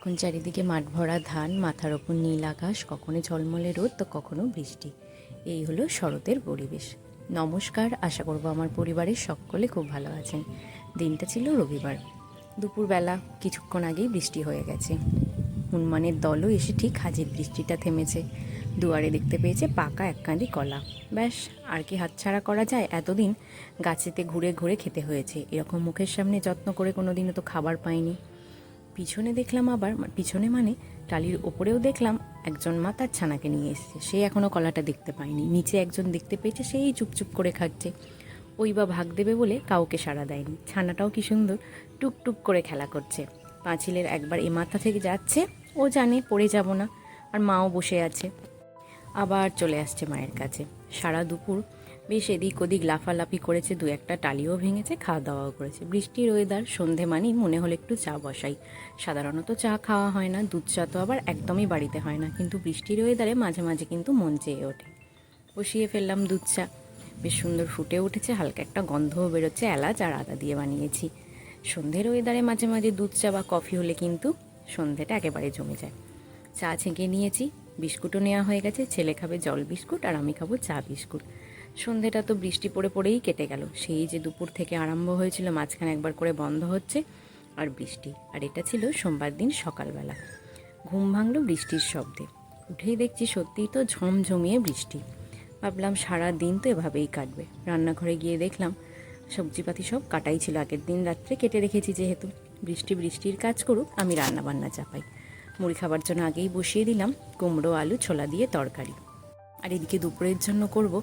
এখন চারিদিকে মাঠ ভরা ধান, মাথার ওপর নীল আকাশ কখনো ঝলমলে রোদ, তো কখনো বৃষ্টি। এই হলো শরতের পরিবেশ। নমস্কার, আশা করব আমার পরিবারের সকলে খুব ভালো আছেন। দিনটা ছিল রবিবার। দুপুরবেলা, কিছুক্ষণ আগেই বৃষ্টি হয়ে গেছে। হনুমানের দলও এসে ঠিক হাজির বৃষ্টিটা থেমেছে। দুয়ারে দেখতে পেয়েছে পাকা এক কাঁদি কলা। ব্যাস, আর কি হাতছাড়া করা যায়, এতদিন গাছেতে ঘুরে ঘুরে খেতে হয়েছে। এরকম মুখের সামনে যত্ন করে কোনোদিনও তো খাবার পাইনি। পিছনে দেখলাম আবার পিছনে মানে টালির ওপরেও দেখলাম একজন মা তার ছানাকে নিয়ে এসেছে। সে এখনও কলাটা দেখতে পায়নি। নিচে একজন দেখতে পেয়েছে, সেই চুপচুপ করে খাচ্ছে। ওই বা ভাগ দেবে বলে কাউকে সাড়া দেয়নি। ছানাটাও কি সুন্দর টুকটুক করে খেলা করছে। পাঁচিলের একবার এ মাথা থেকে যাচ্ছে, ও জানে পড়ে যাব না, আর মাও বসে আছে। আবার চলে আসছে মায়ের কাছে। সারা দুপুর বেশ এদিক ওদিক লাফালাফি করেছে, দু একটা টালিও ভেঙেছে, খাওয়া দাওয়াও করেছে। বৃষ্টির ওয়েদার সন্ধে মানেই মনে হলো একটু চা বসাই। সাধারণত চা খাওয়া হয় না, দুধ চা তো আবার একদমই বাড়িতে হয় না, কিন্তু বৃষ্টির ওয়েদারে মাঝে মাঝে কিন্তু মন চেয়ে ওঠে। বসিয়ে ফেললাম দুধ চা। বেশ সুন্দর ফুটে উঠেছে, হালকা একটা গন্ধও বেরোচ্ছে, এলাচ আর আদা দিয়ে বানিয়েছি। সন্ধ্যের ওয়েদারে মাঝে মাঝে দুধ চা বা কফি হলে কিন্তু সন্ধেটা একেবারে জমে যায়। চা ছেঁকে নিয়েছি, বিস্কুটও নেওয়া হয়ে গেছে, ছেলে খাবে জল বিস্কুট আর আমি খাব চা বিস্কুট। সন্ধেটা তো বৃষ্টি পড়ে পড়েই কেটে গেল। সেই যে দুপুর থেকে আরম্ভ হয়েছিল, মাঝখানে একবার করে বন্ধ হচ্ছে আর বৃষ্টি। আর এটা ছিল সোমবার দিন সকালবেলা। ঘুম ভাঙলো বৃষ্টির শব্দে। উঠেই দেখছি সত্যিই তো ঝমঝমিয়ে বৃষ্টি। ভাবলাম সারা দিন তো এভাবেই কাটবে। রান্নাঘরে গিয়ে দেখলাম, সবজিপাতি সব কাটাই ছিল। আগের দিন রাত্রে কেটে রেখেছি যেহেতু। বৃষ্টি বৃষ্টির কাজ করুক, আমি রান্না বান্না চাপাই। মুড়ি খাবার জন্য আগেই বসিয়ে দিলাম। কুমড়ো, আলু, ছোলা দিয়ে তরকারি। আর এদিকে দুপুরের জন্য করব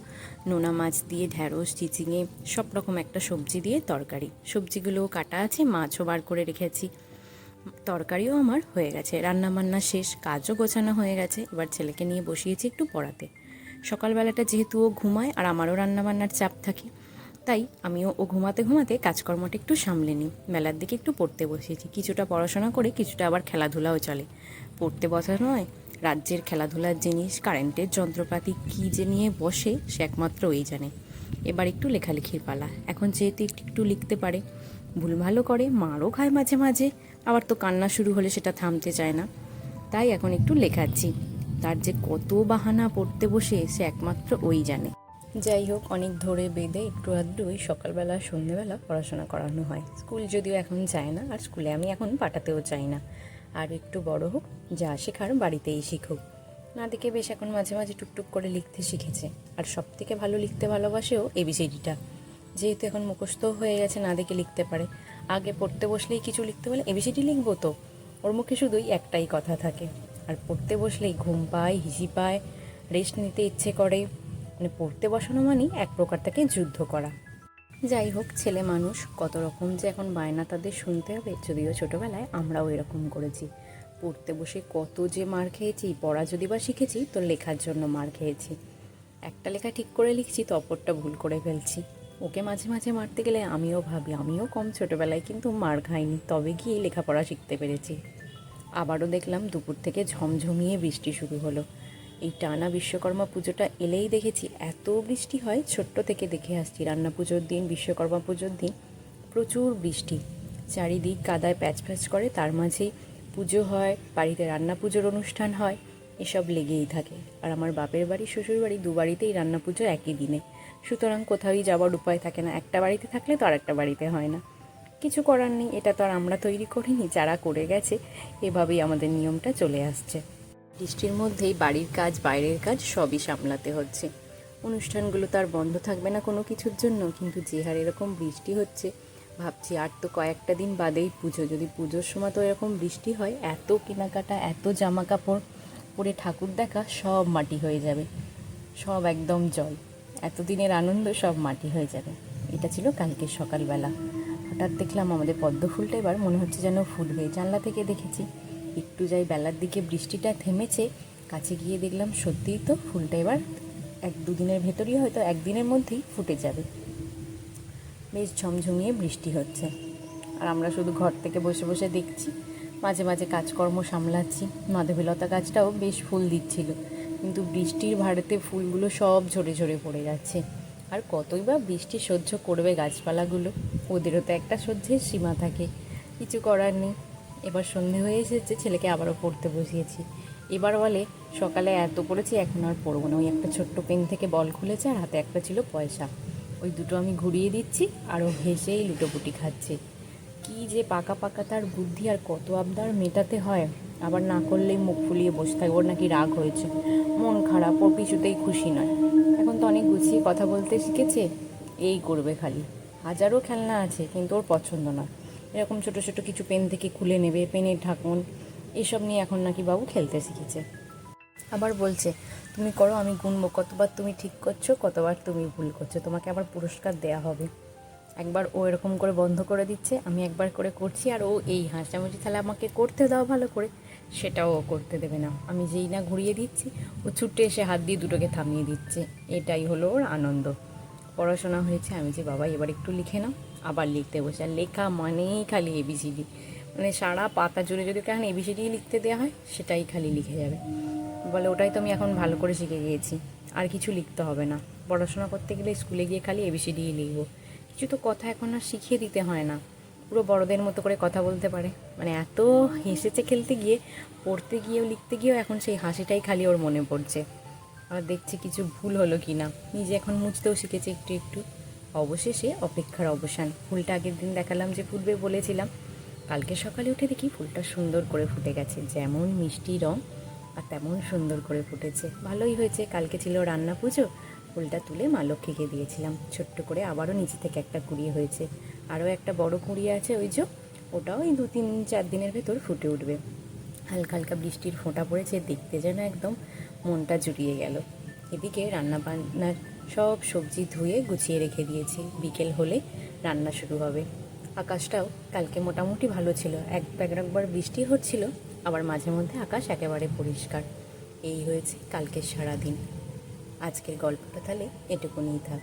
নোনা মাছ দিয়ে ঢ্যাঁড়স, চিচিঙে, সব রকম একটা সবজি দিয়ে তরকারি। সবজিগুলোও কাটা আছে, মাছও বার করে রেখেছি। তরকারিও আমার হয়ে গেছে। রান্না বান্না শেষ, কাজও গোছানো হয়ে গেছে। এবার ছেলেকে নিয়ে বসিয়েছি একটু পড়াতে। সকালবেলাটা যেহেতু ও ঘুমায় আর আমারও রান্নাবান্নার চাপ থাকে, তাই আমিও ও ঘুমাতে ঘুমাতে কাজকর্মটা একটু সামলে নিই। মেলার দিকে একটু পড়তে বসেছি। কিছুটা পড়াশোনা করে কিছুটা আবার খেলাধুলাও চলে। পড়তে বসা নয় রাজ্যের খেলাধুলার জিনিস, কারেন্টের যন্ত্রপাতি কী যে নিয়ে বসে, সে একমাত্র ওই জানে। এবার একটু লেখালেখির পালা। এখন যেহেতু একটু একটু লিখতে পারে। ভুল ভালো করে, মারও খায় মাঝে মাঝে। আবার তো কান্না শুরু হলে সেটা থামতে চায় না। তাই এখন একটু লেখাচ্ছি। তার যে কত বাহানা পড়তে বসে, সে একমাত্র ওই জানে। যাই হোক, অনেক ধরে বেঁধে একটু আধটু ওই সকালবেলা সন্ধ্যেবেলা পড়াশোনা করানো হয়। স্কুল যদিও এখন যায় না, আর স্কুলে আমি এখন পাঠাতেও চাই না। আর একটু বড় হোক, যা শেখার বাড়িতেই শিখুক। না দেখে বেশ এখন মাঝে মাঝে টুকটুক করে লিখতে শিখেছে। আর সব থেকে ভালো লিখতে ভালোবাসেও এবিসিডিটা যেহেতু এখন মুখস্থ হয়ে গেছে না দেখে লিখতে পারে। আগে পড়তে বসলেই কিছু লিখতে বলে এবিসিডি লিখব তো? ওর মুখে শুধুই একটাই কথা থাকে। আর পড়তে বসলেই ঘুম পায়, হিসি পায় রেস্ট নিতে ইচ্ছে করে। মানে পড়তে বসানো মানেই এক প্রকার তাকে যুদ্ধ করা। যাই হোক, ছেলে মানুষ, কত রকম যে এখন বায়না তাদের শুনতে হবে, যদিও ছোটোবেলায় আমরাও এরকম করেছি। পড়তে বসে কত যে মার খেয়েছি, পড়া যদি বা শিখেছি, তো লেখার জন্য মার খেয়েছি। একটা লেখা ঠিক করে লিখছি, তো অপরটা ভুল করে ফেলছি। ওকে মাঝে মাঝে মারতে গেলে আমিও ভাবি, আমিও কম ছোটোবেলায় কিন্তু মার খাইনি, তবে গিয়ে লেখাপড়া শিখতে পেরেছি। আবারও দেখলাম দুপুর থেকে ঝমঝমিয়ে বৃষ্টি শুরু হলো। এই টানা বিশ্বকর্মা পুজোটা এলেই দেখেছি, এত বৃষ্টি হয়, ছোট্ট থেকে দেখে আসছি। রান্না পুজোর দিন, বিশ্বকর্মা পুজোর দিন প্রচুর বৃষ্টি। চারিদিক কাদায় প্যাচ প্যাচ করে, তার মাঝেই পুজো হয়, বাড়িতে রান্না পুজোর অনুষ্ঠান হয়, এসব লেগেই থাকে। আর আমার বাপের বাড়ি, শ্বশুর বাড়ি দু বাড়িতেই রান্না পুজো একই দিনে। সুতরাং কোথাওই যাওয়ার উপায় থাকে না, একটা বাড়িতে থাকলে তো আর একটা বাড়িতে হয় না। কিছু করার নেই, এটা তো আর আমরা তৈরি করিনি, যারা করে গেছে, এভাবেই আমাদের নিয়মটা চলে আসছে। বৃষ্টির মধ্যেই বাড়ির কাজ, বাইরের কাজ সবই সামলাতে হচ্ছে। অনুষ্ঠানগুলো তো আর বন্ধ থাকবে না কোনো কিছুর জন্য, কিন্তু যে হারে এরকম বৃষ্টি হচ্ছে, ভাবছি আর তো কয়েকটা দিন বাদেই পুজো। যদি পুজোর সময় তো এরকম বৃষ্টি হয়, এত কেনাকাটা, এত জামা কাপড় পরে ঠাকুর দেখা, সব মাটি হয়ে যাবে। সব একদম জল। এতদিনের আনন্দ সব মাটি হয়ে যাবে। এটা ছিল কালকে সকালবেলা। হঠাৎ দেখলাম আমাদের পদ্ম ফুলটা এবার মনে হচ্ছে যেন ফুটবে জানলা থেকে দেখেছি। একটু যাই বেলার দিকে বৃষ্টিটা থেমেছে, কাছে গিয়ে দেখলাম সত্যিই তো ফুলটা এবার এক দুদিনের ভেতরই হয়তো একদিনের মধ্যেই ফুটে যাবে। বেশ ঝমঝমিয়ে বৃষ্টি হচ্ছে। আর আমরা শুধু ঘর থেকে বসে বসে দেখছি, মাঝে মাঝে কাজকর্ম সামলাচ্ছি। মাধবীলতা গাছটাও বেশ ফুল দিচ্ছিল, কিন্তু বৃষ্টির ভাড়েতে ফুলগুলো সব ঝরে ঝরে পড়ে যাচ্ছে। আর কতই বা বৃষ্টি সহ্য করবে গাছপালাগুলো, ওদেরও তো একটা সহ্যের সীমা থাকে, কিছু করার নেই। এবার সন্ধে হয়ে এসেছে, ছেলেকে আবারও পড়তে বসিয়েছি। এবার বলে, সকালে এত পড়েছি, এখন আর পড়ব না। ওই একটা ছোট্ট পেন থেকে বল খুলেছে, আর হাতে একটা ছিল পয়সা। ওই দুটো আমি ঘুরিয়ে দিচ্ছি, আর ও হেসেই লুটোপুটি খাচ্ছে। কি যে পাকা পাকা তার বুদ্ধি, আর কত আবদার মেটাতে হয়। আবার না করলেই মুখ ফুলিয়ে বসে থাকে ওর নাকি রাগ হয়েছে। মন খারাপ, ও কিছুতেই খুশি নয়। এখন তো অনেক গুছিয়ে কথা বলতে শিখেছে, এই করবে খালি। হাজারো খেলনা আছে, কিন্তু ওর পছন্দ না এরকম ছোট ছোট কিছু পেন থেকে খুলে নেবে, পেনের ঢাকন, এসব নিয়ে এখন নাকি বাবু খেলতে শিখেছে। আবার বলছে, তুমি করো, আমি গুনবো, কতবার তুমি ঠিক করছ, কতবার তুমি ভুল করছ, তোমাকে আবার পুরস্কার দেয়া হবে। একবার ও এরকম করে বন্ধ করে দিচ্ছে, আমি একবার করে করছি, আর ও এই হাসামুচি তাহলে আমাকে করতে দাও ভালো করে। সেটাও ও করতে দেবে না। আমি যেই না ঘুরিয়ে দিচ্ছি, ও ছুটে এসে হাত দিয়ে দুটোকে থামিয়ে দিচ্ছে। এটাই হলো ওর আনন্দ। পড়াশোনা হয়েছে, আমি যে বাবা এবার একটু লিখে নাও। আবার লিখতে বসে আর লেখা মানেই খালি এবিসিডি মানে সারা পাতা জুড়ে যদি কেন এবিসিডি লিখতে দেওয়া হয়, সেটাই খালি লিখে যাবে। বলে ওটাই তো আমি এখন ভালো করে শিখে গিয়েছি, আর কিছু লিখতে হবে না। পড়াশোনা করতে গেলে স্কুলে গিয়ে খালি এবিসিডিই লিখব। কিছু তো কথা এখন আর শিখিয়ে দিতে হয় না। পুরো বড়দের মতো করে কথা বলতে পারে। মানে এত হেসেছে খেলতে গিয়ে, পড়তে গিয়েও লিখতে গিয়েও এখন সেই হাসিটাই খালি ওর মনে পড়ছে। আর দেখছে কিছু ভুল হলো কি না নিজে এখন মুছতেও শিখেছে একটু একটু। অবশেষে অপেক্ষার অবসান। ফুলটা আগের দিন দেখালাম যে ফুটবে বলেছিলাম। কালকে সকালে উঠে দেখি ফুলটা সুন্দর করে ফুটে গেছে। যেমন মিষ্টি রং আর তেমন সুন্দর করে ফুটেছে। ভালোই হয়েছে, কালকে ছিল রান্না পুজো। ফুলটা তুলে মা লক্ষ্মীকে দিয়েছিলাম। ছোট্ট করে আবারও নিচে থেকে একটা কুড়িয়ে হয়েছে। আরও একটা বড় কুড়িয়ে আছে ওই যে, ওটাও এই দু তিন চার দিনের ভেতর ফুটে উঠবে। হালকা হালকা বৃষ্টির ফোঁটা পড়েছে, দেখতে যেন একদম মনটা জুড়িয়ে গেল। এদিকে রান্না বান্নার সব সবজি ধুয়ে গুছিয়ে রেখে দিয়েছি। বিকেল হলে রান্না শুরু হবে। আকাশটাও কালকে মোটামুটি ভালো ছিল। এক এক একবার বৃষ্টি হচ্ছিল, আবার মাঝে মধ্যে আকাশ একেবারে পরিষ্কার। এই হয়েছে কালকের সারাদিন। আজকের গল্পটা তাহলে এটুকুনিই থাক।